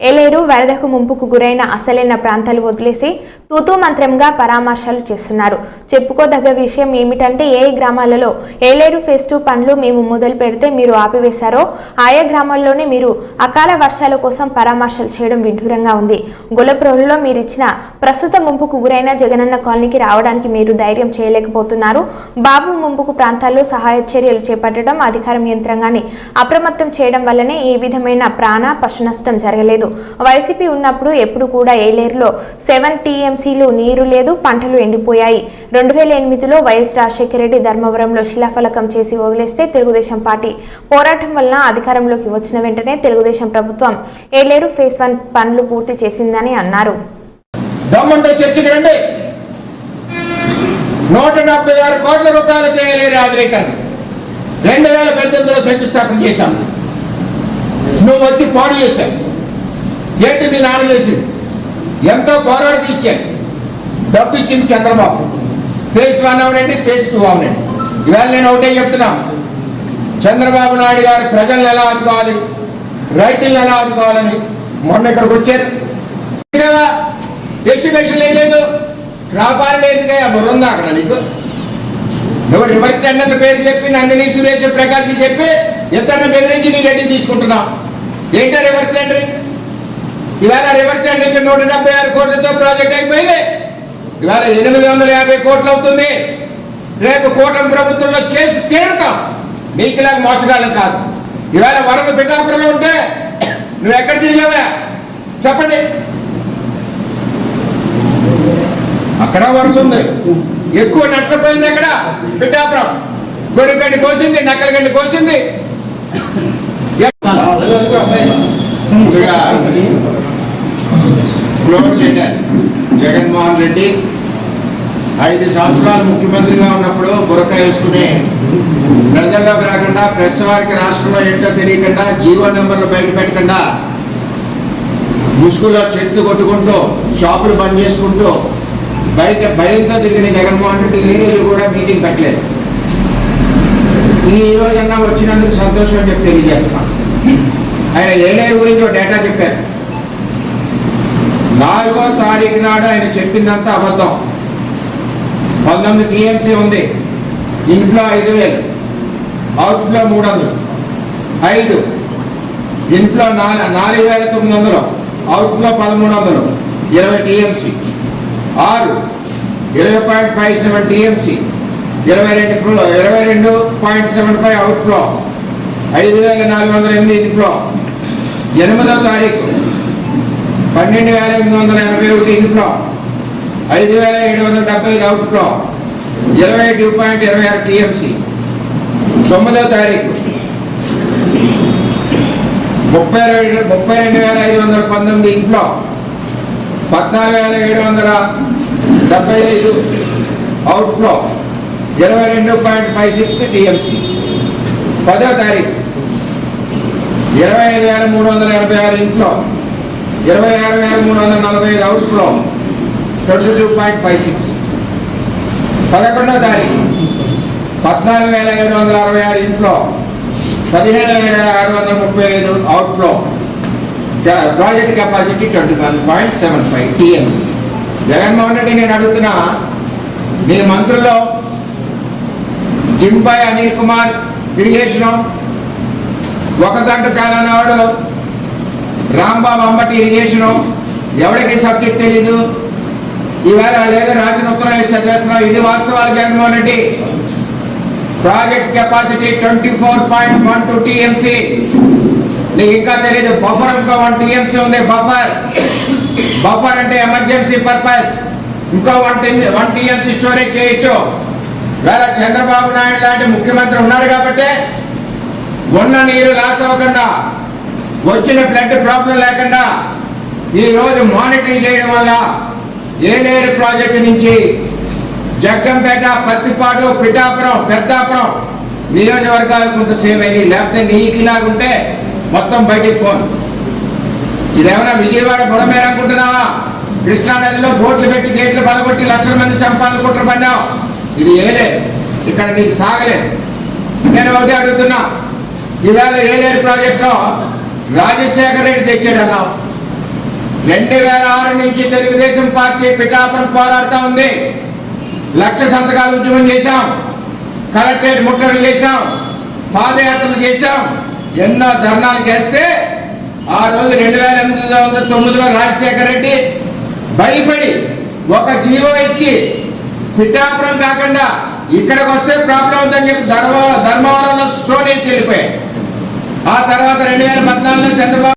ఏలేరు వరదకు ముంపుకు గురైన అసలైన ప్రాంతాలు వదిలేసి తూతూ మంత్రంగా పరామర్శలు చేస్తున్నారు. చెప్పుకోదగ్గ విషయం ఏమిటంటే ఏ గ్రామాలలో ఏలేరు ఫేస్ టూ పనులు మేము మొదలు పెడితే మీరు ఆపివేశారో ఆయా గ్రామాల్లోనే మీరు అకాల వర్షాల కోసం పరామర్శలు చేయడం విడ్డూరంగా ఉంది. గొల్లప్రోలులో మీరు ఇచ్చిన ప్రస్తుత ముంపుకు గురైన జగనన్న కాలనీకి రావడానికి మీరు ధైర్యం చేయలేకపోతున్నారు. బాబు ముంపుకు ప్రాంతాల్లో సహాయ చర్యలు చేపట్టడం అధికారం యంత్రాంగాన్ని అప్రమత్తం చేయడం వల్లనే ఏ విధమైన ప్రాణ పశు నష్టం జరగలేదు. వైసీపీ ఉన్నప్పుడు ఎప్పుడు కూడా ఏలేరులో సెవెన్ టీఎంసీలు నీరు లేదు పంటలు ఎండిపోయాయి. రెండు వేల ఎనిమిదిలో వైఎస్ రాజశేఖర రెడ్డి ధర్మవరంలో శిలాఫలకం చేసి వదిలేస్తే తెలుగుదేశం పార్టీ పోరాటం వలన అధికారంలోకి వచ్చిన వెంటనే తెలుగుదేశం ప్రభుత్వం ఏలేరు ఫేస్ వన్ పనులు పూర్తి చేసిందని అన్నారు. నూట డెబ్బై ఆరు కోట్ల రూపాయలు చేయలేరు ఆధునీకరణ. రెండు వేల పద్దెనిమిదిలో శంకుస్థాపన చేశాం. నువ్వు వచ్చి పాడు చేశావు. ఏంటి మీ నాన్న చేసింది ఎంతో పోరాడి ఇచ్చాడు. డబ్బు ఇచ్చింది చంద్రబాబు. ఫేస్ వన్ అవునండి ఫేస్ టూ అవునండి. ఇవాళ నేను ఒకటే చెప్తున్నాను చంద్రబాబు నాయుడు గారు ప్రజలను ఎలా ఆదుకోవాలి? రైతులను ఎలా ఆదుకోవాలని మొన్న ఇక్కడికి వచ్చారు. చూసావా? ఎస్టిమేషన్ లేదు. రాపాలు లేదుగా బుర్రందా అక్కడ నీకు? ఎవరు రివర్స్ టెండర్ల పేరు చెప్పి నందిని సురేష్ ప్రకాష్కి చెప్పి ఇద్దరిని బెదిరించి నీ రెడ్డి తీసుకుంటున్నావు. ఏంటో రివర్స్ టెండరింగ్? ఇవాళ రివర్స్ టెండరింగ్ నూట డెబ్బై ఆరు కోట్లతో ప్రాజెక్ట్ అయిపోయింది. ఇవాళ ఎనిమిది వందల యాభై కోట్లు అవుతుంది. రేపు కూటమి ప్రభుత్వంలో చేసి తీరుతాం. నీకు ఇలాగ మోసగాళ్ళం కాదు. ఇవాళ వరద పిఠాపురంలో ఉంటే నువ్వు ఎక్కడ తిరిగావా? చెప్పండి. అక్కడ వరద ఉంది. ఎక్కువ నష్టపోయింది అక్కడ పిఠాపురం. గొర్రెగడ్డి కోసింది నక్కలగడ్డి కోసింది. ఫ్లోర్ లీడర్ జగన్మోహన్ రెడ్డి ఐదు సంవత్సరాలు ముఖ్యమంత్రిగా ఉన్నప్పుడు బురక వేసుకుని ప్రజల్లోకి రాకుండా ప్రెస్ వారికి రాష్ట్రంలో ఏంటో తెలియకుండా జీవో నెంబర్లు బయట పెట్టకుండా ముసుగులో చెట్లు కొట్టుకుంటూ షాపులు బంద్ చేసుకుంటూ బయట భయంతో తిరిగిన జగన్మోహన్ రెడ్డి ఈ రోజు కూడా మీటింగ్ పెట్టలేదు. ఈ రోజన్నా వచ్చినందుకు సంతోషం అని చెప్పి తెలియజేస్తున్నాం. ఆయన ఏలేరు గురించి డేటా చెప్పారు. నాలుగో తారీఖు నాడు ఆయన చెప్పిందంతా అబద్ధం. పంతొమ్మిది టీఎంసీ ఉంది. ఇన్ఫ్లో ఐదు వేలు. అవుట్ఫ్లో మూడు వందలు. ఐదు. ఇన్ఫ్లో నాలుగు నాలుగు వేల తొమ్మిది వందలు. అవుట్ఫ్లో పదమూడు వందలు. ఇరవై టీఎంసీ. ఆరు. ఇరవై పాయింట్ ఫైవ్ సెవెన్ టీఎంసీ. ఇరవై రెండు ఫ్లో ఇరవై రెండు పాయింట్ సెవెన్ ఫైవ్ అవుట్ఫ్లో. ఐదు వేల నాలుగు వందల ఎనిమిది ఇన్ఫ్లో. ఎనిమిదవ తారీఖు. పన్నెండు వేల ఎనిమిది వందల ఎనభై ఒకటి ఇన్ఫ్లో ఐదు వేల ఏడు వందల డెబ్బై ఐదు అవుట్ఫ్లో ఇరవై టూ పాయింట్ ఇరవై ఆరు టీఎంసీ. తొమ్మిదవ తారీఖు. ముప్పై రెండు ముప్పై రెండు వేల ఐదు వందల పంతొమ్మిది ఇన్ఫ్లో పద్నాలుగు వేల ఏడు వందల డెబ్బై ఐదు అవుట్ఫ్లో ఇరవై రెండు పాయింట్ ఫైవ్ సిక్స్ టీఎంసీ. పదవ తారీఖు. ఇరవై ఐదు వేల మూడు వందల ఎనభై ఆరు ఇన్ఫ్లో ఇరవై ఆరు వేల మూడు వందల నలభై ఐదు outflow twenty two point five six. పదకొండవ తారీఖు పద్నాలుగు వేల ఏడు వందల అరవై ఆరు ఇన్ఫ్లో పదిహేను వేల ఆరు వందల ముప్పై ఐదు outflow project capacity twenty one point seven five TMC. Jaganmohan Reddy నేను అడుగుతున్నా మీ మంత్రుల్లో జింబాయ్ అనిల్ కుమార్ ఇరిగేషన్ ఒక గంట చాలా నాడు రాంబాబు అంబటి ఇరిగేషను ఎవరికి సబ్జెక్ట్ తెలీదు? ఈవేళ లేదా రాసిన ఉత్తరం చదివేస్తున్నాం. ఇది వాస్తవాలు Jaganmohan Reddy. Project capacity twenty four point one two TMC నీకు ఇంకా తెలియదు బఫర్ ఇంకా వన్ టీఎంసీ ఉంది. బఫర్ బఫర్ అంటే ఎమర్జెన్సీ పర్పస్ ఇంకో వన్ వన్ టీఎంసీ స్టోరేజ్ చేయొచ్చు. వేళ చంద్రబాబు నాయుడు లాంటి ముఖ్యమంత్రి ఉన్నాడు కాబట్టి ఉన్న నీరు లాస్ అవ్వకుండా వచ్చిన ఫ్లడ్ ప్రాబ్లం లేకుండా ఈరోజు మానిటరింగ్ చేయడం వల్ల ఏలేరు ప్రాజెక్టు నుంచి జగ్గంపేట పత్తిపాడు పిఠాపురం పెద్దాపురం నియోజకవర్గాలు కొంత సేవ్ అయ్యి లేకపోతే నీకు ఇలాగుంటే మొత్తం బయటికి పోను. ఇదేమైనా విజయవాడ బుడమేర అనుకుంటున్నావా? కృష్ణానదిలో బోట్లు పెట్టి గేట్లు పలగొట్టి లక్షల మంది చంపాలని పడ్డావు. పడినావు ఇది ఏలే ఇక్కడ నీకు సాగలేదు. నేను ఒకటి అడుగుతున్నా. ఈవేళ ఏలేరు ప్రాజెక్టులో రాజశేఖర రెడ్డి తెచ్చాడు అన్నాం. రెండు వేల ఆరు నుంచి తెలుగుదేశం పార్టీ పిఠాపురం పోరాడుతూ ఉంది. లక్ష సంతకాలు ఉద్యమం చేశాం. కలెక్టరేట్ ముట్టడి చేశాం. పాదయాత్రలు చేశాం. ఎన్నో ధర్నాలు చేస్తే ఆ రోజు రెండు వేల ఎనిమిది వందల తొమ్మిదిలో రాజశేఖర రెడ్డి భయపడి ఒక జీవో ఇచ్చి పిఠాపురం కాకుండా ఇక్కడికి వస్తే ప్రాబ్లం ఉందని చెప్పి ధర్మ ధర్మవరంలో స్టోన్ వేసి వెళ్ళిపోయాడు. ఆ తర్వాత రెండు వేల పద్నాలుగులో చంద్రబాబు